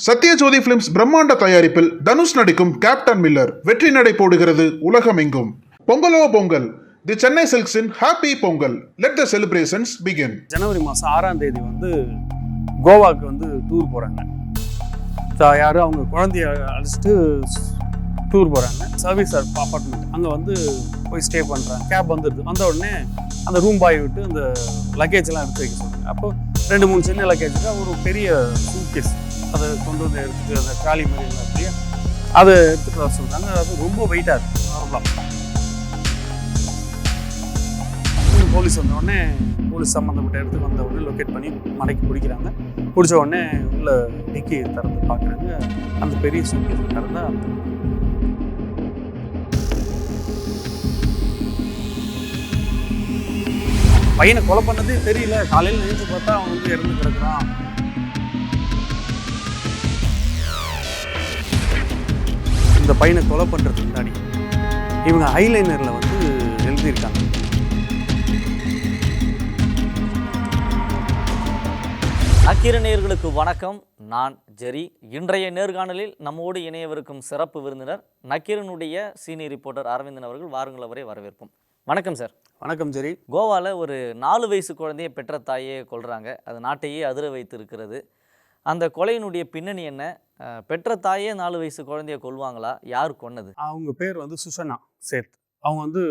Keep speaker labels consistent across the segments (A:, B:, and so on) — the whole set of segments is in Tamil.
A: சத்யஜோதி பிலிம்ஸ் பிரம்மாண்ட தயாரிப்பில் தனுஷ் நடிக்கும் கேப்டன் மில்லர் வெற்றி நடை போடுகிறது உலகமெங்கும். பொங்கலோ Pongal. The Chennai சில்க்ஸின் happy Pongal let the celebrations begin
B: ஜனவரி மாதம் ஆறாம் தேதி வந்து கோவாக்கு வந்து டூர் போகிறாங்க யாரும் அவங்க குழந்தைய அழைச்சிட்டு டூர் போகிறாங்க சர்வீஸ் அப்பார்ட்மெண்ட் அங்கே வந்து போய் ஸ்டே பண்ணுறாங்க கேப் வந்துடுது வந்த உடனே அந்த ரூம் பாய் விட்டு அந்த லக்கேஜ் எல்லாம் எடுத்து வைக்க சொல்கிறாங்க அப்போ ரெண்டு மூணு சின்ன லக்கேஜுக்கு ஒரு பெரிய சூட்கேஸ் அதை கொண்டு வந்து எடுத்துட்டு அந்த காலி மாதிரி அதை எடுத்துகிட்டு வர சொல்கிறாங்க அது ரொம்ப வெயிட்டாக இருக்குது நார்மலாக போலீஸ் வந்த உடனே போலீஸ் சம்மந்தப்பட்ட இடத்துக்கு வந்த உடனே லொக்கேட் பண்ணி மடைக்கு பிடிக்கிறாங்க. பிடிச்ச உடனே உள்ள டிக்கி திறந்து பார்க்குறாங்க. அந்த பெரிய சூட்கேஸ் திறந்தா? பையனை கொலை பண்ணதே தெரியல. காலையில் நினைச்சு பார்த்தா அவன் வந்து இறந்து கிடக்குறான். இந்த பையனை கொலை பண்ணுறதுக்கு முன்னாடி இவங்க ஐலைனரில் வந்து எழுதியிருக்காங்க.
C: நக்கீர நேயர்களுக்கு வணக்கம். நான் ஜெரி. இன்றைய நேர்காணலில் நம்மோடு இணையவிருக்கும் சிறப்பு விருந்தினர் நக்கீரனுடைய சீனியர் ரிப்போர்ட்டர் அரவிந்தன் அவர்கள் வாருங்கள் அவரை வரவேற்போம். வணக்கம் சார்.
B: வணக்கம் ஜெரி.
C: கோவாவில் ஒரு நாலு வயசு குழந்தையை பெற்ற தாயே கொல்றாங்க. அது நாட்டையே அதிர வைத்து இருக்கிறது அந்த கொலையினுடைய பின்னணி என்ன? பெற்ற தாயே நாலு வயசு குழந்தைய கொள்வாங்களா யார் கொன்னது?
B: அவங்க பேர் வந்து சுஷனா சேத். அவங்க வந்து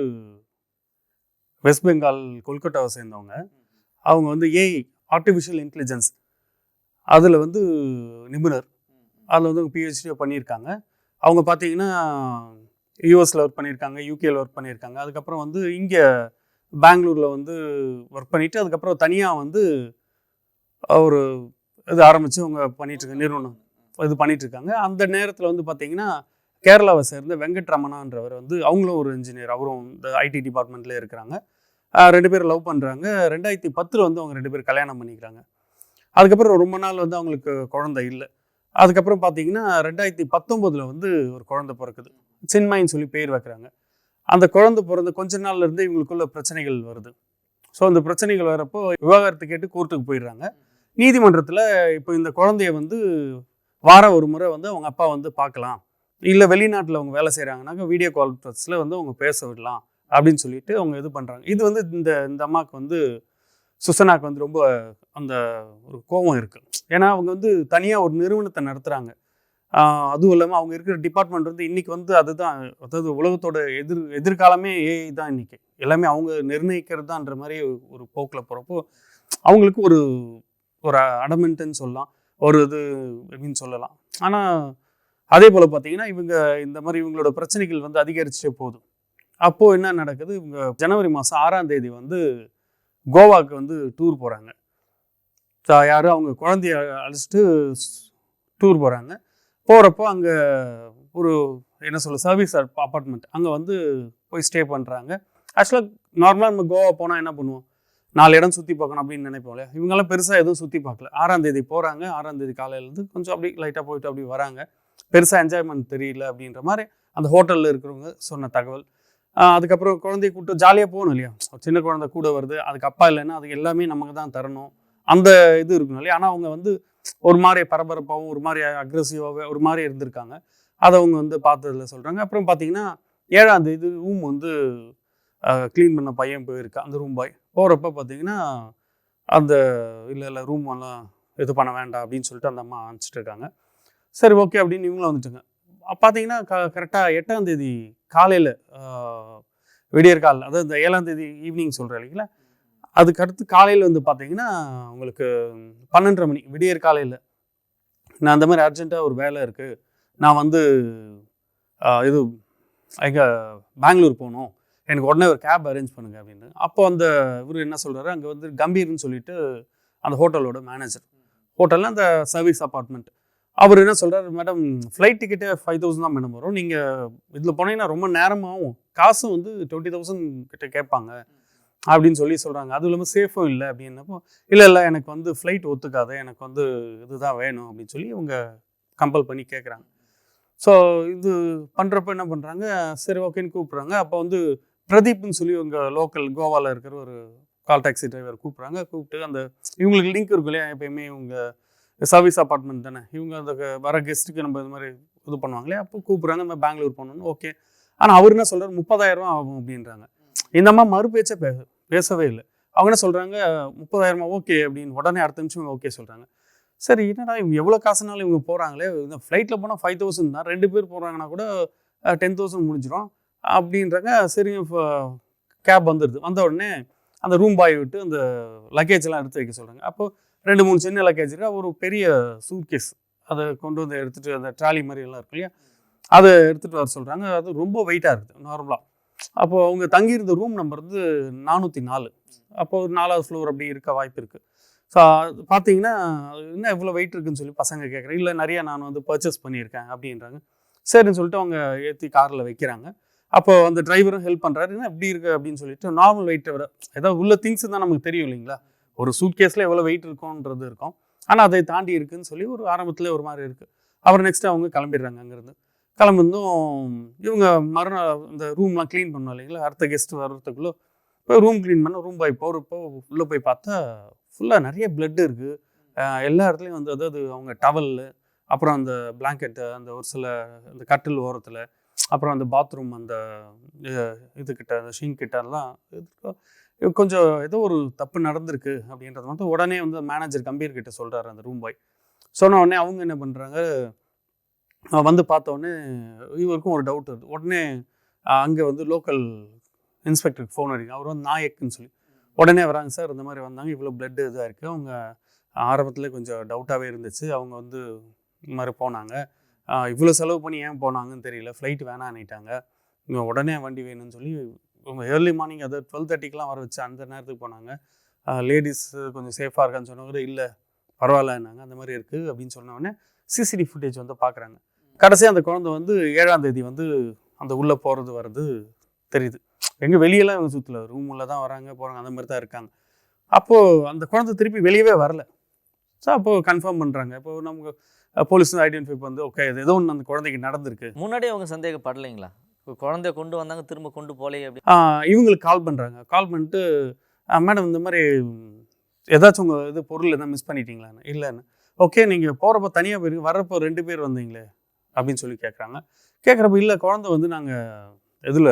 B: வெஸ்ட் பெங்கால் கொல்கட்டாவை சேர்ந்தவங்க. அவங்க வந்து ஏஐ ஆர்டிஃபிஷியல் இன்டெலிஜென்ஸ் அதில் வந்து நிபுணர். அதில் வந்து பிஹெச்டியோ பண்ணியிருக்காங்க. அவங்க பார்த்தீங்கன்னா யூஎஸில் ஒர்க் பண்ணியிருக்காங்க யூகேயில் ஒர்க் பண்ணியிருக்காங்க. அதுக்கப்புறம் வந்து இங்கே பெங்களூரில் வந்து ஒர்க் பண்ணிவிட்டு அதுக்கப்புறம் தனியாக வந்து ஒரு இது ஆரம்பித்து அவங்க பண்ணிகிட்ருக்க நிறுவனம். இது பண்ணிகிட்ருக்காங்க இருக்காங்க அந்த நேரத்தில் வந்து பார்த்தீங்கன்னா கேரளாவை சேர்ந்த வெங்கட்ரமணான்றவர் வந்து அவங்களும் ஒரு இன்ஜினியர் அவரும் இந்த ஐடி டிபார்ட்மெண்ட்லேயே இருக்கிறாங்க. ரெண்டு பேரும் லவ் பண்ணுறாங்க ரெண்டாயிரத்தி பத்தில் வந்து அவங்க ரெண்டு பேரும் கல்யாணம் பண்ணிக்கிறாங்க. அதுக்கப்புறம் ரொம்ப நாள் வந்து அவங்களுக்கு குழந்தை இல்லை. அதுக்கப்புறம் பார்த்தீங்கன்னா ரெண்டாயிரத்தி பத்தொம்போதில் வந்து ஒரு குழந்தை பிறக்குது. சின்மாயின்னு சொல்லி பேர் வைக்கிறாங்க. அந்த குழந்தை பிறந்த கொஞ்ச நாள்லேருந்து இவங்களுக்குள்ள பிரச்சனைகள் வருது. ஸோ அந்த பிரச்சனைகள் வரப்போ விவாகரத்து கேட்டு கோர்ட்டுக்கு போயிடுறாங்க. நீதிமன்றத்தில் இப்போ இந்த குழந்தைய வந்து வாரம் ஒரு முறை வந்து அவங்க அப்பா வந்து பார்க்கலாம் இல்லை வெளிநாட்டில் அவங்க வேலை செய்கிறாங்கனாக்கா வீடியோ கால்ஃபரன்ஸில் வந்து அவங்க பேச விடலாம் அப்படின்னு சொல்லிட்டு அவங்க இது பண்ணுறாங்க இது வந்து இந்த இந்த அம்மாவுக்கு வந்து சுசனாக்கு வந்து ரொம்ப அந்த ஒரு கோபம் இருக்குது ஏன்னா அவங்க வந்து தனியாக ஒரு நிறுவனத்தை நடத்துகிறாங்க அதுவும் இல்லாமல் அவங்க இருக்கிற டிபார்ட்மெண்ட் வந்து இன்றைக்கி வந்து அதுதான் அதாவது உலகத்தோட எதிர் எதிர்காலமே ஏஐ தான் இன்றைக்கி எல்லாமே அவங்க நிர்ணயிக்கிறது தான்ற மாதிரி ஒரு போக்கில் போகிறப்போ அவங்களுக்கு ஒரு ஒரு அடமெண்ட்டுன்னு சொல்லலாம். ஒரு இது அப்படின்னு சொல்லலாம். ஆனால் அதே போல் பார்த்தீங்கன்னா இவங்க இந்த மாதிரி இவங்களோட பிரச்சனைகள் வந்து அதிகரிச்சே போதும் அப்போது என்ன நடக்குது? இவங்க ஜனவரி மாதம் ஆறாம் தேதி வந்து கோவாக்கு வந்து டூர் போகிறாங்க யாரும் அவங்க குழந்தைய அழைச்சிட்டு டூர் போகிறாங்க போகிறப்போ அங்கே ஒரு என்ன சொல்ல சர்வீஸ் அப்பார்ட்மெண்ட் அங்கே வந்து போய் ஸ்டே பண்ணுறாங்க ஆக்சுவலாக நார்மலாக நம்ம கோவா போனால் என்ன பண்ணுவோம்? நாலு இடம் சுற்றி பார்க்கணும் அப்படின்னு நினைப்போம் இல்லையா? இவங்கெல்லாம் பெருசாக எதுவும் சுற்றி பார்க்கல. ஆறாம் தேதி போகிறாங்க ஆறாம் தேதி காலையிலேருந்து கொஞ்சம் அப்படி லைட்டாக போயிட்டு அப்படி வராங்க. பெருசாக என்ஜாய்மெண்ட் தெரியல அப்படின்ற மாதிரி அந்த ஹோட்டலில் இருக்கிறவங்க சொன்ன தகவல். அதுக்கப்புறம் குழந்தைய கூப்பிட்டு ஜாலியாக போகணும் இல்லையா? ஒரு சின்ன குழந்தை கூட வருது. அதுக்கு அப்பா இல்லைன்னா அதுக்கு எல்லாமே நமக்கு தான் தரணும். அந்த இது இருக்கணும் இல்லையா? ஆனால் அவங்க வந்து ஒரு மாதிரி பரபரப்பாகவும் ஒரு மாதிரி அக்ரெசிவாகவே ஒரு மாதிரி இருந்திருக்காங்க. அதை அவங்க வந்து பார்த்ததில் சொல்கிறாங்க அப்புறம் பார்த்தீங்கன்னா ஏழாம் தேதி ரூம் வந்து க்ளீன் பண்ண பையன் போயிருக்கா அந்த ரூம் பாய் போகிறப்ப பார்த்தீங்கன்னா அந்த இல்லை இல்லை ரூம் எல்லாம் இது பண்ண வேண்டாம் அப்படின்னு சொல்லிட்டு அந்த அம்மா அனுப்பிச்சிட்டு இருக்காங்க. சரி ஓகே அப்படின்னு இவங்களும் வந்துட்டுங்க. பார்த்தீங்கன்னா க கரெக்டாக எட்டாம் தேதி காலையில் விடியற்கால் அதாவது இந்த ஏழாம் தேதி ஈவினிங் சொல்கிறேன் இல்லைங்களா? அதுக்கு அடுத்து காலையில் வந்து பார்த்தீங்கன்னா உங்களுக்கு பன்னெண்டரை மணி விடியற் காலையில் நான் அந்த மாதிரி அர்ஜென்ட்டாக ஒரு வேலை இருக்குது நான் வந்து இது எங்கே பெங்களூர் போகணும். எனக்கு உடனே ஒரு கேப் அரேஞ்ச் பண்ணுங்க அப்படின்னு. அப்போ அந்த இவர் என்ன சொல்கிறாரு அங்கே வந்து கம்பீர்னு சொல்லிட்டு அந்த ஹோட்டலோட மேனேஜர் ஹோட்டலில் அந்த சர்வீஸ் அப்பார்ட்மெண்ட் அவர் என்ன சொல்கிறார் மேடம் ஃப்ளைட் டிக்கெட்டே ஃபைவ் தௌசண்ட் தான் மேடம் வரும். நீங்கள் இதில் போனீங்கன்னா ரொம்ப நேரமாகவும் காசும் வந்து டுவெண்ட்டி தௌசண்ட் கிட்ட கேட்பாங்க. அப்படின்னு சொல்லி சொல்கிறாங்க அதுவும் இல்லாமல் சேஃபும் இல்லை அப்படின்னப்போ இல்லை இல்லை எனக்கு வந்து ஃப்ளைட் ஒத்துக்காது. எனக்கு வந்து இதுதான் வேணும். அப்படின்னு சொல்லி இவங்க கம்பல் பண்ணி கேட்குறாங்க ஸோ இது பண்ணுறப்ப என்ன பண்ணுறாங்க சரி ஓகேன்னு கூப்பிட்றாங்க. அப்போ வந்து பிரதீப்னு சொல்லி உங்கள் லோக்கல் கோவாவில் இருக்கிற ஒரு கால் டாக்ஸி டிரைவர் கூப்பிட்றாங்க. கூப்பிட்டு அந்த இவங்களுக்கு லிங்க் இருக்கும் இல்லையா? எப்பயுமே இவங்க சர்வீஸ் அப்பார்ட்மெண்ட் தானே? இவங்க அந்த வர கெஸ்ட்டுக்கு நம்ம இது மாதிரி இது பண்ணுவாங்களே அப்போ கூப்பிட்றாங்க நம்ம பெங்களூர் போகணும்னு. ஓகே ஆனால் அவர் என்ன சொல்கிறார் முப்பதாயிரம் ரூபா ஆகும் அப்படின்றாங்க. இந்த அம்மா மறு பேச்சே பே பேசவே இல்லை. அவங்க என்ன சொல்கிறாங்க முப்பதாயிரமா ஓகே அப்படின்னு. உடனே அடுத்த நிமிஷம் ஓகே சொல்கிறாங்க சரி என்னடா இவங்க எவ்வளோ காசுனாலும் இவங்க போகிறாங்களே இந்த ஃப்ளைட்டில் போனால் ஃபைவ் தௌசண்ட் தான். ரெண்டு பேர் போகிறாங்கன்னா கூட டென் தௌசண்ட் முடிஞ்சிடும் அப்படின்றாங்க சரி கேப் வந்துடுது வந்த உடனே அந்த ரூம் பாய் விட்டு அந்த லக்கேஜெல்லாம் எடுத்து வைக்க சொல்கிறாங்க அப்போ ரெண்டு மூணு சின்ன லக்கேஜ் இருக்கா ஒரு பெரிய சூட்கேஸ் அதை கொண்டு வந்து எடுத்துகிட்டு அந்த ட்ராலி மாதிரி எல்லாம் இருக்கு இல்லையா? அதை எடுத்துகிட்டு வர சொல்கிறாங்க அது ரொம்ப வெயிட்டாக இருக்குது நார்மலாக அப்போது அவங்க தங்கியிருந்த ரூம் நம்பர் வந்து நானூற்றி நாலு. அப்போது ஒரு நாலாவது ஃப்ளோர் அப்படி இருக்க வாய்ப்பு இருக்குது ஸோ பார்த்தீங்கன்னா அது என்ன இவ்வளோ வெயிட் இருக்குன்னு சொல்லி பசங்க கேட்குறேன் இல்லை நிறையா நான் வந்து பர்ச்சேஸ் பண்ணியிருக்கேன் அப்படின்றாங்க. சரின்னு சொல்லிட்டு அவங்க ஏற்றி காரில் வைக்கிறாங்க. அப்போ அந்த டிரைவரும் ஹெல்ப் பண்ணுறாரு என்ன எப்படி இருக்கு அப்படின்னு சொல்லிட்டு நார்மல் வெயிட்டை விட ஏதாவது உள்ள திங்ஸ் தான் நமக்கு தெரியும் இல்லைங்களா? ஒரு சூட் கேஸில் எவ்வளோ வெயிட் இருக்கும்ன்றது இருக்கும். ஆனால் அதை தாண்டி இருக்குன்னு சொல்லி ஒரு ஆரம்பத்தில் ஒரு மாதிரி இருக்குது அப்புறம் நெக்ஸ்ட்டு அவங்க கிளம்பிடுறாங்க அங்கேருந்து. கிளம்புந்தும் இவங்க மறுநாள் இந்த ரூம்லாம் க்ளீன் பண்ணோம் இல்லைங்களா? அடுத்த கெஸ்ட் வர்றதுக்குள்ளே போய் ரூம் க்ளீன் பண்ண ரூம் பாய் போகிறப்போ உள்ளே போய் பார்த்தா ஃபுல்லாக நிறைய பிளட்டு இருக்குது எல்லா இடத்துலையும் வந்து அதாவது அவங்க டவல் அப்புறம் அந்த பிளாங்கெட்டு அந்த ஒரு சில அந்த கட்டில் ஓரத்தில் அப்புறம் அந்த பாத்ரூம் அந்த இதுக்கிட்ட அந்த ஷிங்க் கிட்டலாம் கொஞ்சம் ஏதோ ஒரு தப்பு நடந்திருக்கு அப்படின்றது மட்டும் உடனே வந்து மேனேஜர் கம்பீர் கிட்ட சொல்கிறாரு அந்த ரூம் பாய். சொன்ன உடனே அவங்க என்ன பண்ணுறாங்க வந்து பார்த்த உடனே இவருக்கும் ஒரு டவுட் வருது. உடனே அங்கே வந்து லோக்கல் இன்ஸ்பெக்டருக்கு ஃபோன் அடிக்கும் அவர் வந்து நாயக்குன்னு சொல்லி. உடனே வராங்க சார் இந்த மாதிரி வந்தாங்க இவ்வளோ பிளட் இதாக இருக்குது அவங்க ஆரம்பத்தில் கொஞ்சம் டவுட்டாகவே இருந்துச்சு. அவங்க வந்து இந்த மாதிரி போனாங்க. இவ்வளோ செலவு பண்ணி ஏன் போனாங்கன்னு தெரியல. ஃப்ளைட் வேணான்னுட்டாங்க. இவங்க உடனே வண்டி வேணும்னு சொல்லி ஏர்லி மார்னிங் அது டுவெல் தேர்ட்டிக்கெலாம் வர வச்சு அந்த நேரத்துக்கு போனாங்க. லேடிஸ் கொஞ்சம் சேஃபாக இருக்கான்னு சொன்னவங்க இல்லை பரவாயில்லன்னாங்க அந்த மாதிரி இருக்குது அப்படின்னு சொன்னோடனே சிசிடி ஃபுட்டேஜ் வந்து பார்க்குறாங்க கடைசி அந்த குழந்தை வந்து ஏழாம் தேதி வந்து அந்த உள்ளே போகிறது வர்றது தெரியுது. எங்கே வெளியெல்லாம் இவங்க சுற்றல ரூம் உள்ள தான் வராங்க போகிறாங்க அந்த மாதிரி தான் இருக்காங்க. அப்போது அந்த குழந்தை திருப்பி வெளியவே வரல. ஸோ அப்போது கன்ஃபார்ம் பண்ணுறாங்க இப்போ நமக்கு போலீஸ் ஐடென்டிஃபை வந்து ஓகே இது ஏதோ ஒன்று அந்த குழந்தைக்கு நடந்திருக்கு.
C: முன்னாடியே அவங்க சந்தேகப்படலைங்களா? குழந்தைய கொண்டு வந்தாங்க திரும்ப கொண்டு போலே அப்படி?
B: இவங்களுக்கு கால் பண்ணுறாங்க கால் பண்ணிட்டு மேடம் இந்த மாதிரி ஏதாச்சும் உங்கள் இது பொருள் எதாவது மிஸ் பண்ணிட்டீங்களான்னு? இல்லைன்னு. ஓகே நீங்கள் போகிறப்ப தனியாக போயிருங்க. வர்றப்போ ரெண்டு பேர் வந்தீங்களே அப்படின்னு சொல்லி கேட்குறாங்க கேட்குறப்ப இல்லை குழந்தை வந்து நாங்கள் இதில்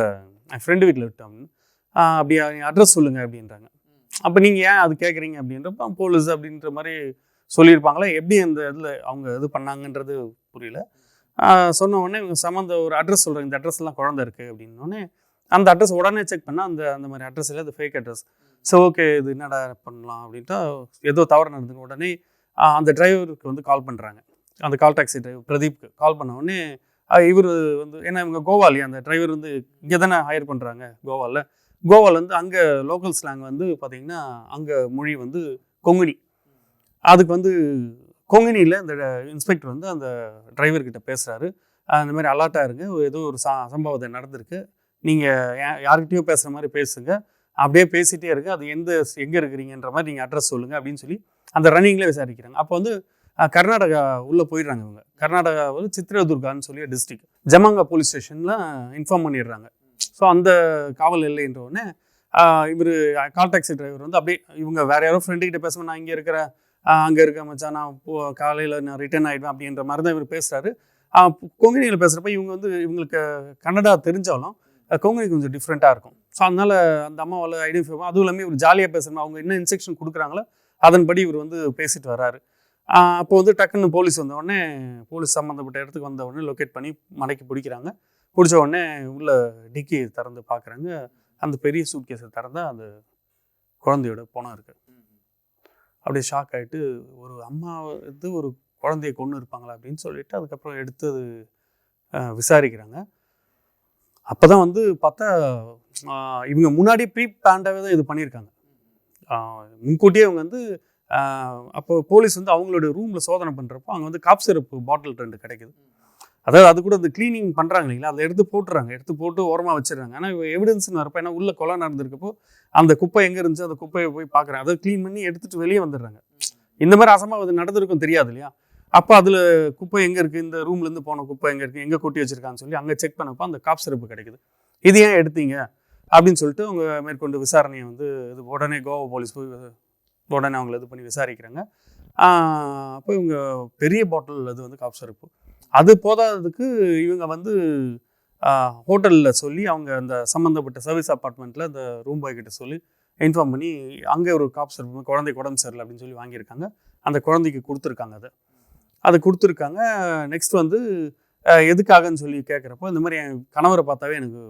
B: என் ஃப்ரெண்டு வீட்டில் விட்டோம் ஆஹ் அப்படியா அட்ரஸ் சொல்லுங்கள் அப்படின்றாங்க. அப்போ நீங்கள் ஏன் அது கேட்குறீங்க அப்படின்றப்ப போலீஸ் அப்படின்ற மாதிரி சொல்லியிருப்பாங்களே எப்படி அந்த இதில் அவங்க இது பண்ணாங்கன்றது புரியல. சொன்ன உடனே இவங்க சம்மந்த ஒரு அட்ரஸ் சொல்கிறாங்க இந்த அட்ரஸ்லாம் குழந்தை இருக்குது அப்படின்னோடனே அந்த அட்ரஸ் உடனே செக் பண்ணால் அந்த அந்த மாதிரி அட்ரஸ் இல்லை அது ஃபேக் அட்ரஸ் ஸோ ஓகே இது என்னடா பண்ணலாம் அப்படின்ட்டு ஏதோ தவறு நடந்து உடனே அந்த டிரைவருக்கு வந்து கால் பண்ணுறாங்க அந்த கால் டாக்ஸி டிரைவர் பிரதீப்க்கு கால் பண்ண உடனே இவர் வந்து ஏன்னா இவங்க கோவாலி அந்த டிரைவர் வந்து இங்கே தானே ஹையர் பண்ணுறாங்க கோவாவில் கோவாவில் வந்து அங்கே லோக்கல் ஸ்லாங் வந்து பார்த்திங்கன்னா அங்கே மொழி வந்து கொங்குனி அதுக்கு வந்து கொங்கினியில் இந்த இன்ஸ்பெக்டர் வந்து அந்த டிரைவர்கிட்ட பேசுகிறாரு அந்த மாதிரி அலர்ட்டாக இருங்க ஏதோ ஒரு சா சம்பவத்தை நடந்திருக்கு. நீங்கள் யார்கிட்டயோ பேசுகிற மாதிரி பேசுங்க. அப்படியே பேசிகிட்டே இருங்க. அது எந்த எங்கே இருக்கிறீங்கன்ற மாதிரி நீங்கள் அட்ரஸ் சொல்லுங்கள் அப்படின்னு சொல்லி அந்த ரன்னிங்கில் விசாரிக்கிறாங்க. அப்போ வந்து கர்நாடகா உள்ளே போயிடுறாங்க இவங்க. கர்நாடகா வந்து சித்ரதுர்கான்னு சொல்லி டிஸ்ட்ரிக் ஜமாங்கா போலீஸ் ஸ்டேஷனில் இன்ஃபார்ம் பண்ணிடுறாங்க. ஸோ அந்த காவல் எல்லைன்ற உடனே இவர் கால் டாக்ஸி டிரைவர் வந்து அப்படியே இவங்க வேறு யாரோ ஃப்ரெண்டு கிட்ட பேசுவேன் நான் இங்கே இருக்கிறேன். அங்கே இருக்க மச்சான் நான் காலையில் நான் ரிட்டர்ன் ஆகிடுவேன் அப்படின்ற மாதிரி தான் இவர் பேசுகிறாரு கொங்கினியில் பேசுகிறப்ப இவங்க வந்து இவங்களுக்கு கன்னடா தெரிஞ்சாலும் அஹ், கொங்கினி கொஞ்சம் டிஃப்ரெண்ட்டாக இருக்கும். ஸோ அதனால் அந்த அம்மாவால் ஐடென்டிஃபை அதுவும் இல்லாமல் இவர் ஜாலியாக பேசணும் அவங்க என்ன இன்ஸ்ட்ரக்ஷன் கொடுக்குறாங்களோ அதன்படி இவர் வந்து பேசிட்டு வர்றாரு அப்போ வந்து டக்குன்னு போலீஸ் வந்த உடனே போலீஸ் சம்மந்தப்பட்ட இடத்துக்கு வந்த உடனே லொக்கேட் பண்ணி மடக்கி பிடிக்கிறாங்க. பிடிச்ச உடனே உள்ள டிக்கி திறந்து பார்க்குறாங்க அந்த பெரிய சூட் கேஸை அந்த குழந்தையோட பணம் இருக்குது அப்படியே ஷாக் ஆகிட்டு ஒரு அம்மா வந்து ஒரு குழந்தைய கொண்டு இருப்பாங்களா அப்படின்னு சொல்லிட்டு அதுக்கப்புறம் எடுத்து அது விசாரிக்கிறாங்க. அப்போ தான் வந்து பார்த்தா இவங்க முன்னாடி ப்ரீ பிளான்டாகவே தான் இது பண்ணியிருக்காங்க. முன்கூட்டியே இவங்க வந்து அப்போ போலீஸ் வந்து அவங்களோட ரூமில் சோதனை பண்ணுறப்போ அங்கே வந்து காப் சிரப்பு பாட்டில் ரெண்டு கிடைக்குது. அதாவது அது கூட இந்த க்ளீனிங் பண்ணுறாங்க இல்லைங்களா? அதை எடுத்து போட்டுறாங்க. எடுத்து போட்டு ஓரமாக வச்சிடுறாங்க. ஆனால் எவிடன்ஸ்னு வரப்போ ஏன்னா உள்ள கொலை நடந்திருக்கப்போ அந்த குப்பை எங்கே இருந்துச்சு அந்த குப்பையை போய் பார்க்குறாங்க அதை க்ளீன் பண்ணி எடுத்துட்டு வெளியே வந்துடுறாங்க. இந்த மாதிரி அசம்பாவிதம் நடந்திருக்கும் தெரியாது இல்லையா? அப்போ அதில் குப்பை எங்கே இருக்குது இந்த ரூம்லேருந்து போன குப்பை எங்கே இருக்குது எங்கே கொட்டி வச்சிருக்கான்னு சொல்லி அங்கே செக் பண்ணப்போ அந்த காப் சிறப்பு கிடைக்குது. இது ஏன் எடுத்தீங்க? அப்படின்னு சொல்லிட்டு அவங்க மேற்கொண்டு விசாரணையை வந்து இது உடனே கோவா போலீஸ் போய் உடனே அவங்கள இது பண்ணி விசாரிக்கிறாங்க. அப்போ இவங்க பெரிய பாட்டில் அது வந்து காப் சிறப்பு அது போதாததுக்கு இவங்க வந்து ஹோட்டலில் சொல்லி அவங்க அந்த சம்மந்தப்பட்ட சர்வீஸ் அப்பார்ட்மெண்ட்டில் அந்த ரூம் பாய் கிட்ட சொல்லி இன்ஃபார்ம் பண்ணி அங்கே ஒரு காப் சிறப்பு குழந்தைக்கு உடம்பு சரியில்லை அப்படின்னு சொல்லி வாங்கியிருக்காங்க. அந்த குழந்தைக்கு கொடுத்துருக்காங்க அதை. அதை கொடுத்துருக்காங்க. நெக்ஸ்ட் வந்து எதுக்காகன்னு சொல்லி கேட்குறப்போ இந்த மாதிரி என் கணவரை பார்த்தாவே எனக்கு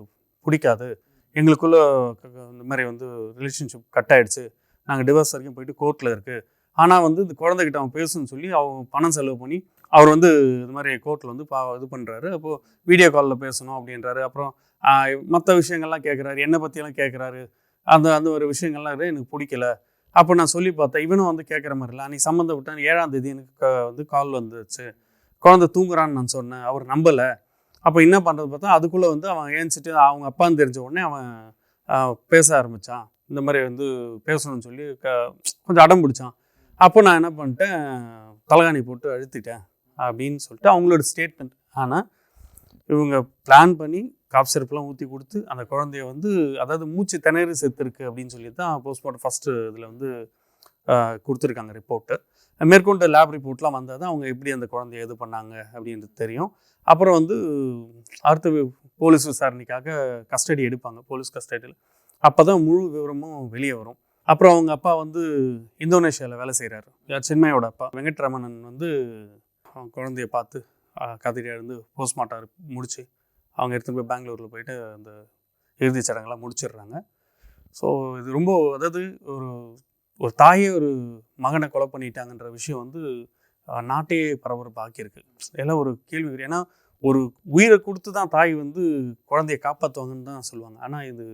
B: பிடிக்காது. எங்களுக்குள்ள இந்த மாதிரி வந்து ரிலேஷன்ஷிப் கட் ஆகிடுச்சு நாங்கள் டிவோர்ஸ் வரைக்கும் போயிட்டு கோர்ட்டில் இருக்குது ஆனால் வந்து இந்த குழந்தைகிட்ட அவன் பேசுன்னு சொல்லி அவன் பணம் செலவு பண்ணி அவர் வந்து இது மாதிரி கோர்ட்டில் வந்து பா இது பண்ணுறாரு அப்போது வீடியோ காலில் பேசணும் அப்படின்றாரு. அப்புறம் மற்ற விஷயங்கள்லாம் கேட்குறாரு என்னை பற்றியெல்லாம் கேட்குறாரு அந்த அந்த ஒரு விஷயங்கள்லாம் எனக்கு பிடிக்கல. அப்போ நான் சொல்லி பார்த்தேன். இவனும் வந்து கேட்குற மாதிரி இல்லை. அன்றைக்கி சம்மந்தப்பட்ட ஏழாம் தேதி எனக்கு க- வந்து கால் வந்துச்சு. குழந்தை தூங்குறான்னு நான் சொன்னேன். அவர் நம்பலை. அப்போ என்ன பண்ணுறது பார்த்தா அதுக்குள்ளே வந்து அவன் ஏஞ்சிட்டு அவங்க அப்பான்னு தெரிஞ்ச உடனே அவன் பேச ஆரம்பித்தான் இந்த மாதிரி வந்து பேசணும்னு சொல்லி க கொஞ்சம் அடம் பிடிச்சான். அப்போ நான் என்ன பண்ணிட்டேன் தலகாணி போட்டு அழுத்திட்டேன் அப்படின்னு சொல்லிட்டு அவங்களோட ஸ்டேட்மெண்ட் ஆனால் இவங்க பிளான் பண்ணி காப் சிறப்புலாம் ஊற்றி கொடுத்து அந்த குழந்தைய வந்து அதாவது மூச்சு திணறி செத்துருக்கு அப்படின்னு சொல்லி தான் போஸ்ட்மார்ட்டம் ஃபஸ்ட்டு இதில் வந்து கொடுத்துருக்காங்க ரிப்போர்ட்டு மேற்கொண்டு லேப் ரிப்போர்ட்லாம் வந்தால் தான் அவங்க எப்படி அந்த குழந்தைய இது பண்ணாங்க அப்படின்றது தெரியும். அப்புறம் வந்து அடுத்த போலீஸ் விசாரணைக்காக கஸ்டடி எடுப்பாங்க போலீஸ் கஸ்டடியில் அப்போ தான் முழு விவரமும் வெளியே வரும். அப்புறம் அவங்க அப்பா வந்து இந்தோனேஷியாவில் வேலை செய்கிறாரு சின்மையோட அப்பா. வெங்கட்ரமணன் வந்து அவங்க குழந்தைய பார்த்து கதிரியாக இருந்து போஸ்ட்மார்ட்டம் முடித்து அவங்க எடுத்துகிட்டு போய் பெங்களூரில் போயிட்டு அந்த இறுதிச் சடங்கெல்லாம் முடிச்சிடுறாங்க. ஸோ இது ரொம்ப அதாவது ஒரு ஒரு தாயே ஒரு மகனை கொலை பண்ணிட்டாங்கன்ற விஷயம் வந்து நாட்டையே பரபரப்பு ஆக்கியிருக்கு. எல்லாம் ஒரு கேள்வி. ஏன்னா ஒரு உயிரை கொடுத்து தான் தாய் வந்து குழந்தைய காப்பாற்றுவாங்கன்னு தான் சொல்லுவாங்க. ஆனால் இது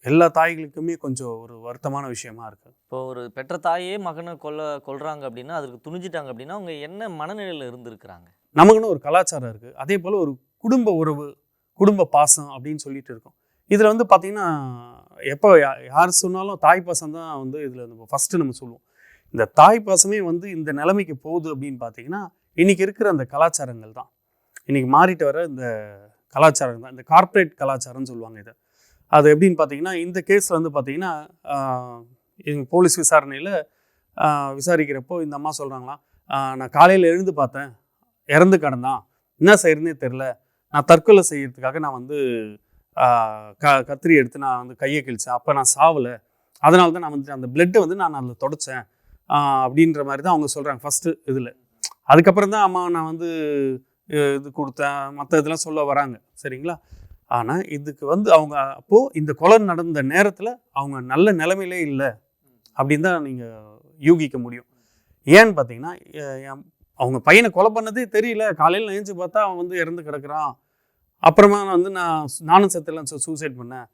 B: எல்லா தாய்களுக்குமே கொஞ்சம் ஒரு வருத்தமான விஷயமா இருக்கு.
C: இப்போ ஒரு பெற்ற தாயே மகனை கொல்ல கொல்றாங்க அப்படின்னா அதுக்கு துணிஞ்சிட்டாங்க அப்படின்னா அவங்க என்ன மனநிலையில் இருந்திருக்கிறாங்க?
B: நமக்குன்னு ஒரு கலாச்சாரம் இருக்குது அதே போல் ஒரு குடும்ப உறவு குடும்ப பாசம் அப்படின்னு சொல்லிட்டு இருக்கோம். இதில் வந்து பார்த்திங்கன்னா எப்போ யா- யார் சொன்னாலும் தாய் பாசம் தான் வந்து இதில் நம்ம ஃபஸ்ட்டு நம்ம சொல்லுவோம். இந்த தாய் பாசமே வந்து இந்த நிலைமைக்கு போகுது அப்படின்னு பார்த்தீங்கன்னா இன்றைக்கி இருக்கிற அந்த கலாச்சாரங்கள் தான். இன்றைக்கி மாறிட்டு வர இந்த கலாச்சாரம் தான். இந்த கார்ப்பரேட் கலாச்சாரம்னு சொல்லுவாங்க இதை. அது எப்படின்னு பார்த்தீங்கன்னா இந்த கேஸில் வந்து பார்த்தீங்கன்னா எங்கள் போலீஸ் விசாரணையில் விசாரிக்கிறப்போ இந்த அம்மா சொல்கிறாங்களாம் நான் காலையில் எழுந்து பார்த்தேன் இறந்து கிடந்தான். என்ன செய்யறதுனே தெரில நான் தற்கொலை செய்யறதுக்காக நான் வந்து க கத்திரி எடுத்து நான் வந்து கையை கிழிச்சேன். அப்போ நான் சாவலை. அதனால தான் நான் வந்து அந்த பிளட்டை வந்து நான் அதில் தொடச்சேன். அப்படின்ற மாதிரி தான் அவங்க சொல்கிறாங்க ஃபஸ்ட்டு இதில். அதுக்கப்புறம் தான் அம்மா நான் வந்து இது கொடுத்தேன். மற்ற இதெல்லாம் சொல்ல வராங்க. சரிங்களா? ஆனால் இதுக்கு வந்து அவங்க அப்போது இந்த கொலை நடந்த நேரத்தில் அவங்க நல்ல நிலைமையிலே இல்லை அப்படின்னு தான் நீங்கள் யூகிக்க முடியும். ஏன்னு பார்த்தீங்கன்னா என் அவங்க பையனை கொலை பண்ணதே தெரியல. காலையில் எழுந்து பார்த்தா அவன் வந்து இறந்து கிடக்குறான். அப்புறமா நான் வந்து நான் நானும் செத்துலாம் சூசைட் பண்ணேன்.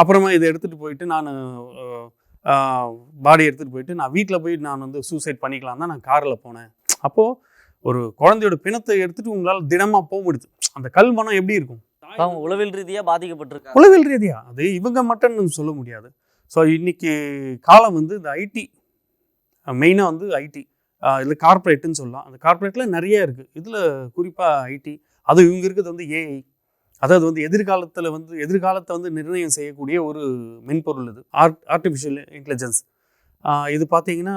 B: அப்புறமா இதை எடுத்துகிட்டு போயிட்டு நான் பாடி எடுத்துகிட்டு போயிட்டு நான் வீட்டில் போய் நான் வந்து சூசைட் பண்ணிக்கலாம் தான் நான் காரில் போனேன். அப்போது ஒரு குழந்தையோட பிணத்தை எடுத்துகிட்டு உங்களால் தினமாக போக முடியுது. அந்த கல் மனம் எப்படி இருக்கும்?
C: அவங்க உளவியல் ரீதியாக பாதிக்கப்பட்டிருக்காங்க.
B: உளவியல் ரீதியா? அது இவங்க மட்டும் நம்ம சொல்ல முடியாது. ஸோ இன்னைக்கு காலம் வந்து இந்த ஐடி மெயினாக வந்து ஐடி இதில் கார்ப்பரேட்டுன்னு சொல்லலாம். அந்த கார்ப்பரேட்டில் நிறைய இருக்குது இதில் குறிப்பாக ஐடி அது இவங்க இருக்கிறது வந்து ஏஐ அதாவது வந்து எதிர்காலத்தில் வந்து எதிர்காலத்தை வந்து நிர்ணயம் செய்யக்கூடிய ஒரு மென்பொருள் இது. ஆர்ட் ஆர்டிஃபிஷியல் இன்டெலிஜென்ஸ் இது பார்த்தீங்கன்னா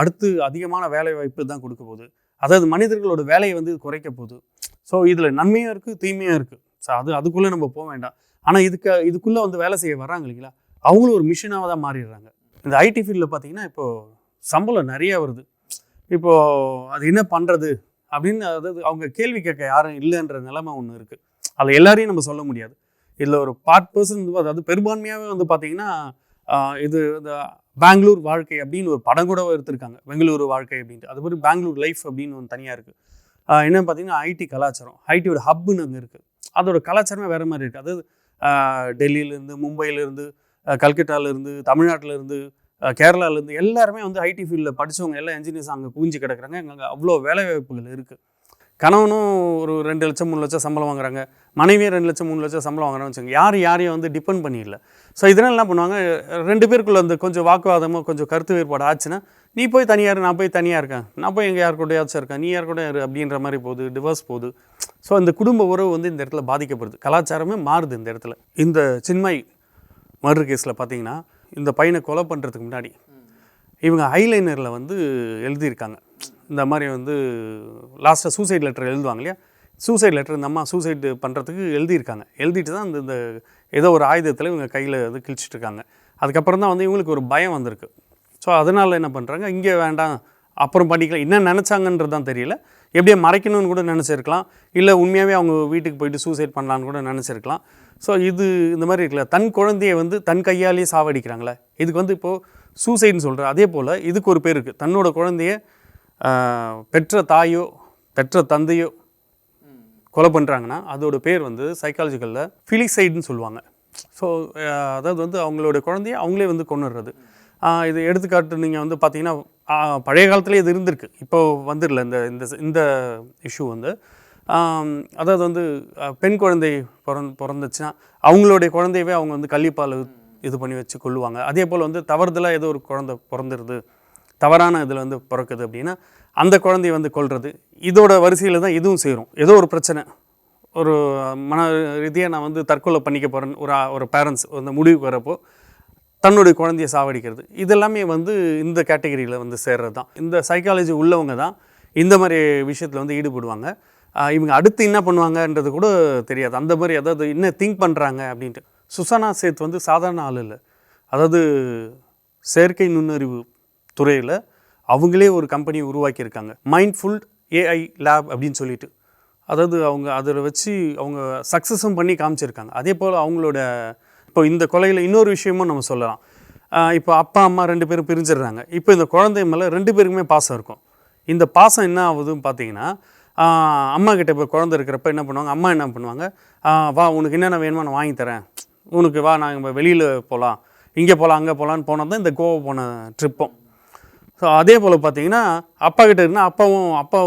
B: அடுத்து அதிகமான வேலை வாய்ப்பு தான் கொடுக்க போகுது. அதாவது மனிதர்களோட வேலையை வந்து இது குறைக்க போகுது. ஸோ இதில் நன்மையும் இருக்குது தீமையும் இருக்குது ஸோ அது அதுக்குள்ளே நம்ம போக வேண்டாம். ஆனால் இதுக்கு இதுக்குள்ளே வந்து வேலை செய்ய வர்றாங்க இல்லைங்களா? அவங்களும் ஒரு மிஷினாக தான் மாறிடுறாங்க. இந்த ஐடி ஃபீல்டில் பார்த்தீங்கன்னா இப்போது சம்பளம் நிறைய வருது. இப்போது அது என்ன பண்ணுறது அப்படின்னு அதாவது அவங்க கேள்வி கேட்க யாரும் இல்லைன்ற நிலைமை ஒன்று இருக்குது அதில் எல்லாரையும் நம்ம சொல்ல முடியாது. இதில் ஒரு பார்ட் பர்சன் அதாவது பெரும்பான்மையாகவே வந்து பார்த்தீங்கன்னா இது இந்த பெங்களூர் வாழ்க்கை அப்படின்னு ஒரு படம் கூட எடுத்திருக்காங்க. பெங்களூரு வாழ்க்கை அப்படின்ட்டு. அது மாதிரி பெங்களூர் லைஃப் அப்படின்னு ஒன்று தனியாக இருக்குது என்னென்னு பார்த்தீங்கன்னா ஐடி கலாச்சாரம். ஐடியோட ஹப்புன்னு அங்கே இருக்குது அதோட கலாச்சாரமே வேறு மாதிரி இருக்குது அதாவது டெல்லியிலேருந்து மும்பையிலேருந்து கல்கட்டாலேருந்து தமிழ்நாட்டிலேருந்து கேரளாலேருந்து எல்லாருமே வந்து ஐடி ஃபீல்டில் படித்தவங்க எல்லாம் என்ஜினியர்ஸ் அங்கே குவிஞ்சு கிடக்குறாங்க. அங்கே அவ்வளோ வேலை வாய்ப்புகள் இருக்குது கணவனும் ஒரு ரெண்டு லட்சம் மூணு லட்சம் சம்பளம் வாங்குறாங்க. மனைவியும் ரெண்டு லட்சம் மூணு லட்சம் சம்பளம் வாங்குறாங்கன்னு வச்சுக்கோங்க. யார் யாரையும் வந்து டிபெண்ட் பண்ணிடல. ஸோ இதனால் என்ன பண்ணுவாங்க? ரெண்டு பேருக்குள்ள அந்த கொஞ்சம் வாக்குவாதமோ கொஞ்சம் கருத்து வேறுபாடு ஆச்சுன்னா நீ போய் தனியாக இரு நான் போய் தனியாக இருக்கேன். நான் போய் எங்கள் யார் கூடயாச்சும் இருக்கேன். நீ யார் கூட இரு அப்படின்ற மாதிரி போகுது டிவோர்ஸ் போகுது. ஸோ அந்த குடும்ப உறவு வந்து இந்த இடத்துல பாதிக்கப்படுது. கலாச்சாரமே மாறுது இந்த இடத்துல. இந்த சின்மை மர்டர் கேஸில் பார்த்தீங்கன்னா இந்த பையனை கொலை பண்ணுறதுக்கு முன்னாடி இவங்க ஹைலைனரில் வந்து எழுதியிருக்காங்க. இந்த மாதிரி வந்து லாஸ்ட்டாக சூசைட் லெட்டர் எழுதுவாங்க இல்லையா? சூசைட் லெட்டர் இந்த அம்மா சூசைட் பண்ணுறதுக்கு எழுதியிருக்காங்க. எழுதிட்டு தான் அந்த இந்த ஏதோ ஒரு ஆயுதத்தில் இவங்க கையில் இது கிழிச்சிட்டு இருக்காங்க. அதுக்கப்புறம் தான் வந்து இவங்களுக்கு ஒரு பயம் வந்திருக்கு. ஸோ அதனால் என்ன பண்ணுறாங்க இங்கே வேண்டாம் அப்புறம் பண்ணிக்கலாம். என்ன நினச்சாங்கன்றது தான் தெரியல. எப்படியே மறைக்கணும்னு கூட நினச்சிருக்கலாம். இல்லை உண்மையாகவே அவங்க வீட்டுக்கு போயிட்டு சூசைட் பண்ணலான்னு கூட நினச்சிருக்கலாம். ஸோ இது இந்த மாதிரி இருக்குல்ல. தன் குழந்தையை வந்து தன் கையாலேயே சாவடிக்கிறாங்களே. இதுக்கு வந்து இப்போது சூசைடுன்னு சொல்கிற அதே போல் இதுக்கு ஒரு பேர் இருக்குது தன்னோட குழந்தைய பெற்ற தாயோ பெற்ற தந்தையோ கொலை பண்ணுறாங்கன்னா அதோட பேர் வந்து சைக்காலஜிக்கலில் ஃபிலிசைடுன்னு சொல்லுவாங்க. ஸோ அதாவது வந்து அவங்களோட குழந்தைய அவங்களே வந்து கொண்டுடுறது இது எடுத்துக்காட்டு நீங்கள் வந்து பார்த்தீங்கன்னா பழைய காலத்துலேயே இது இருந்திருக்கு. இப்போ வந்துடல இந்த இந்த இந்த இஷ்யூ வந்து. அதாவது வந்து பெண் குழந்தை பிறந் பிறந்துச்சுன்னா அவங்களுடைய குழந்தையவே அவங்க வந்து கள்ளிப்பால் இது பண்ணி வச்சு கொள்ளுவாங்க அதே போல் வந்து தவறுதலாக ஏதோ ஒரு குழந்தை பிறந்துருது. தவறான இதில் வந்து பிறக்குது அப்படின்னா அந்த குழந்தைய வந்து கொள்வது இதோட வரிசையில் தான் இதுவும் சேரும். ஏதோ ஒரு பிரச்சனை. ஒரு மன ரீதியாக நான் வந்து தற்கொலை பண்ணிக்க போகிறேன் ஒரு ஒரு பேரண்ட்ஸ் அந்த முடிவுக்கு வரப்போ தன்னுடைய குழந்தைய சாவடிக்கிறது. இதெல்லாமே வந்து இந்த கேட்டகரியில் வந்து சேர்றது தான். இந்த சைக்காலஜி உள்ளவங்க தான் இந்த மாதிரி விஷயத்தில் வந்து ஈடுபடுவாங்க. இவங்க அடுத்து என்ன பண்ணுவாங்கன்றது கூட தெரியாது. அந்த மாதிரி அதாவது என்ன திங்க் பண்ணுறாங்க அப்படின்ட்டு. சுசானா சேத் வந்து சாதாரண ஆள் இல்லை. அதாவது செயற்கை நுண்ணறிவு துறையில் அவங்களே ஒரு கம்பெனி உருவாக்கியிருக்காங்க. மைண்ட்ஃபுல் ஏஐ லேப் அப்படின்னு சொல்லிட்டு. அதாவது அவங்க அதில் வச்சு அவங்க சக்ஸஸும் பண்ணி காமிச்சிருக்காங்க. அதே போல் அவங்களோட இப்போ இந்த கொலையில் இன்னொரு விஷயமும் நம்ம சொல்லலாம். இப்போ அப்பா அம்மா ரெண்டு பேரும் பிரிஞ்சிடுறாங்க. இப்போ இந்த குழந்தை மேலே ரெண்டு பேருக்குமே பாசம் இருக்கும். இந்த பாசம் என்ன ஆகுதுன்னு பார்த்தீங்கன்னா அம்மா கிட்ட இப்போ குழந்தை இருக்கிறப்ப என்ன பண்ணுவாங்க? அம்மா என்ன பண்ணுவாங்க? வா உனக்கு என்னென்ன வேணுமோ நான் வாங்கி தரேன். உனக்கு வா நாங்கள் வெளியில் போகலாம் இங்கே போகலாம் அங்கே போகலான்னு போனது தான் இந்த கோவா போன ட்ரிப்பும் ஸோ அதே போல் பார்த்தீங்கன்னா அப்பா கிட்ட இருந்தால் அப்பாவும் அப்பா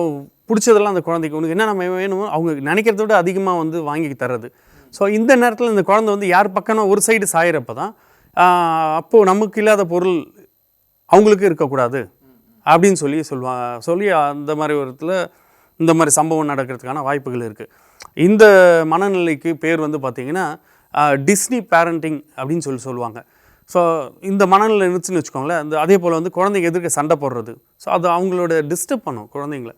B: பிடிச்சதெல்லாம் அந்த குழந்தைக்கு உனக்கு என்ன நம்ம வேணுமோ அவங்க நினைக்கிறத விட அதிகமாக வந்து வாங்கி தர்றது. ஸோ இந்த நேரத்தில் இந்த குழந்தை வந்து யார் பக்கம்னா ஒரு சைடு சாயிறப்ப தான் அப்போது நமக்கு இல்லாத பொருள் அவங்களுக்கு இருக்கக்கூடாது அப்படின்னு சொல்லி சொல்லுவாங்க சொல்லி அந்த மாதிரி ஒரு இடத்துல இந்த மாதிரி சம்பவம் நடக்கிறதுக்கான வாய்ப்புகள் இருக்குது இந்த மனநிலைக்கு பேர் வந்து பார்த்திங்கன்னா டிஸ்னி பேரண்டிங் அப்படின்னு சொல்லி சொல்லுவாங்க. ஸோ இந்த மனநிலை இருந்துச்சுன்னு வச்சுக்கோங்களேன் அந்த அதே போல் வந்து குழந்தைங்க எதிர்க்க சண்டை போடுறது. ஸோ அது அவங்களோட டிஸ்டர்ப் பண்ணும் குழந்தைங்கள.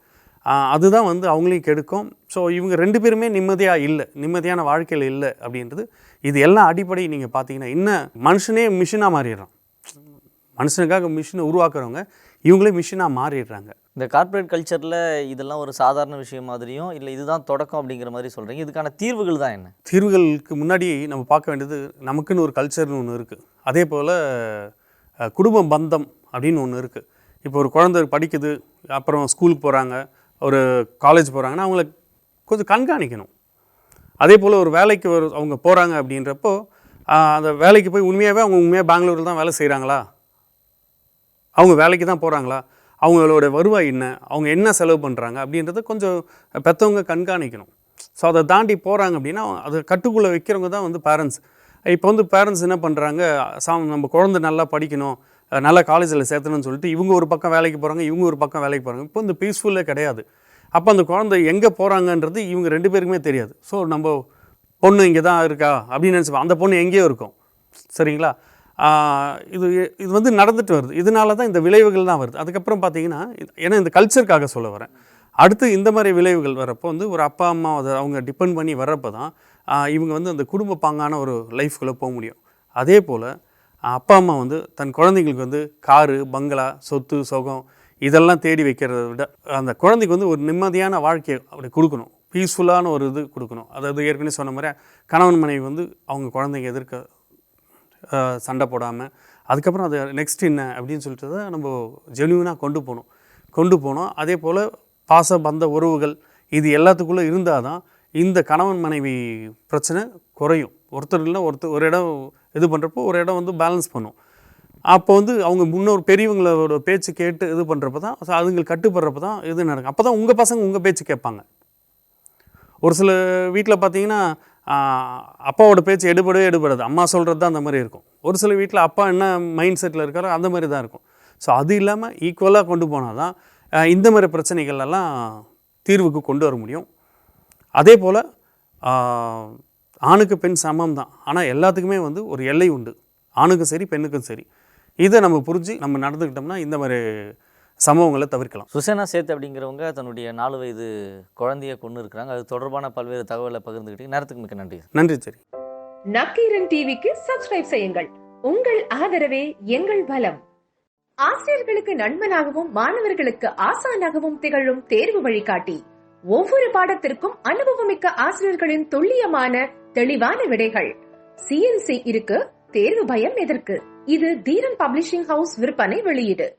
B: அதுதான் வந்து அவங்களையும் கெடுக்கும். ஸோ இவங்க ரெண்டு பேருமே நிம்மதியாக இல்லை நிம்மதியான வாழ்க்கையில் இல்லை அப்படின்றது இது எல்லாம் அடிப்படை நீங்கள் பார்த்தீங்கன்னா இன்னும் மனுஷனே மிஷினாக மாறிடுறான். மனுஷனுக்காக மிஷினை உருவாக்குறவங்க இவங்களே மிஷினாக மாறிடுறாங்க.
C: இந்த கார்ப்பரேட் கல்ச்சரில் இதெல்லாம் ஒரு சாதாரண விஷயம் மாதிரியும் இல்லை இதுதான் தொடக்கம் அப்படிங்கிற மாதிரி சொல்கிறீங்க இதுக்கான தீர்வுகள் தான் என்ன?
B: தீர்வுகளுக்கு முன்னாடி நம்ம பார்க்க வேண்டியது நமக்குன்னு ஒரு கல்ச்சர்னு ஒன்று இருக்குது அதே போல் குடும்ப பந்தம் அப்படின்னு ஒன்று இருக்குது இப்போ ஒரு குழந்தை படிக்குது அப்புறம் ஸ்கூலுக்கு போகிறாங்க ஒரு காலேஜ் போகிறாங்கன்னா அவங்கள கொஞ்சம் கண்காணிக்கணும். அதே போல் ஒரு வேலைக்கு ஒரு அவங்க போகிறாங்க அப்படின்றப்போ அந்த வேலைக்கு போய் உண்மையாகவே அவங்க உண்மையாக பெங்களூரில் தான் வேலை செய்கிறாங்களா அவங்க வேலைக்கு தான் போகிறாங்களா அவங்களோட வருவாய் என்ன? அவங்க என்ன செலவு பண்ணுறாங்க அப்படின்றத கொஞ்சம் பெற்றவங்க கண்காணிக்கணும். ஸோ அதை தாண்டி போகிறாங்க அப்படின்னா அதை கட்டுக்குள்ளே வைக்கிறவங்க தான் வந்து பேரண்ட்ஸ் இப்போ வந்து பேரண்ட்ஸ் என்ன பண்ணுறாங்க சாம் நம்ம குழந்தை நல்லா படிக்கணும் நல்லா நல்ல காலேஜில் சேர்த்தணும்னு சொல்லிட்டு இவங்க ஒரு பக்கம் வேலைக்கு போகிறாங்க இவங்க ஒரு பக்கம் வேலைக்கு போகிறாங்க இப்போ இந்த பீஸ்ஃபுல்லே கிடையாது. அப்போ அந்த குழந்தை எங்கே போகிறாங்கன்றது இவங்க ரெண்டு பேருக்குமே தெரியாது. ஸோ நம்ம பொண்ணு இங்கே தான் இருக்கா? அப்படின்னு நினச்சிப்போம் அந்த பொண்ணு எங்கேயோ இருக்கும். சரிங்களா? இது இது வந்து நடந்துட்டு வருது. இதனால தான் இந்த விளைவுகள் தான் வருது. அதுக்கப்புறம் பார்த்தீங்கன்னா ஏன்னா இந்த கல்ச்சருக்காக சொல்ல வரேன். அடுத்து இந்த மாதிரி விளைவுகள் வரப்போ வந்து ஒரு அப்பா அம்மா அதை அவங்க டிபெண்ட் பண்ணி வர்றப்போ தான் இவங்க வந்து அந்த குடும்ப பாங்கான ஒரு லைஃப்குள்ளே போக முடியும். அதே போல் அப்பா அம்மா வந்து தன் குழந்தைங்களுக்கு வந்து காரு பங்களா சொத்து சுகம் இதெல்லாம் தேடி வைக்கிறத விட அந்த குழந்தைக்கு வந்து ஒரு நிம்மதியான வாழ்க்கையை அப்படி கொடுக்கணும். பீஸ்ஃபுல்லான ஒரு இது கொடுக்கணும். அதாவது ஏற்கனவே சொன்ன மாதிரி கணவன் மனைவி வந்து அவங்க குழந்தைங்க எதிர்க்க சண்டை போடாமல் அதுக்கப்புறம் அது நெக்ஸ்ட் என்ன அப்படின்னு சொல்லிட்டு தான் நம்ம ஜெனுவினாக கொண்டு போகணும் கொண்டு போனோம். அதே போல் பாச பந்த உறவுகள் இது எல்லாத்துக்குள்ளே இருந்தால் தான் இந்த கணவன் மனைவி பிரச்சனை குறையும். ஒருத்தர் இல்லை ஒருத்தர் ஒரு இடம் இது பண்ணுறப்போ ஒரு இடம் வந்து பேலன்ஸ் பண்ணும். அப்போ வந்து அவங்க முன்னோர் பெரியவங்களோட பேச்சு கேட்டு இது பண்ணுறப்ப தான் அதுங்களுக்கு கட்டுப்படுறப்ப தான் இது நடக்கும். அப்போ தான் உங்கள் பசங்க உங்கள் பேச்சு கேட்பாங்க. ஒரு சில வீட்டில் பார்த்தீங்கன்னா அப்பாவோட பேச்சு எடுபடவே எடுபடாது. அம்மா சொல்கிறது தான் அந்த மாதிரி இருக்கும். ஒரு சில வீட்டில் அப்பா என்ன மைண்ட் செட்டில் இருக்காரோ அந்த மாதிரி தான் இருக்கும். ஸோ அது இல்லாமல் ஈக்குவலாக கொண்டு போனால் தான் இந்த மாதிரி பிரச்சனைகள் எல்லாம் தீர்வுக்கு கொண்டு வர முடியும். அதே போல் ஆணுக்கு பெண் சமம் தான். ஆனால் எல்லாத்துக்குமே வந்து ஒரு எல்லை உண்டு. ஆணுக்கும் சரி பெண்ணுக்கும் சரி. இதை நம்ம புரிஞ்சு நம்ம நடந்துக்கிட்டோம்னா இந்த மாதிரி சம்பவங்களை தவிர்க்கலாம்.
C: சுசேனா சேத் அப்படிங்கிறவங்க தன்னுடைய நாலு வயது குழந்தைய கொண்டு இருக்கிறாங்க. அது தொடர்பான பல்வேறு தகவலை பகிர்ந்துக்கிட்டு நேரத்துக்கு மிக்க நன்றி.
B: நன்றி சரி.
D: நக்கீரன் டிவிக்கு சப்ஸ்கிரைப் செய்யுங்கள். உங்கள் ஆதரவே எங்கள் பலம். ஆசிரியர்களுக்கு நண்பனாகவும் மாணவர்களுக்கு ஆசானாகவும் திகழும் தேர்வு வழிகாட்டி. ஒவ்வொரு பாடத்திற்கும் அனுபவமிக்க ஆசிரியர்களின் துல்லியமான தெளிவான விடைகள். சிஎன்சி இருக்கு தேர்வு பயம் எதற்கு? இது தீரன் பப்ளிஷிங் ஹவுஸ் விற்பனை வெளியீடு.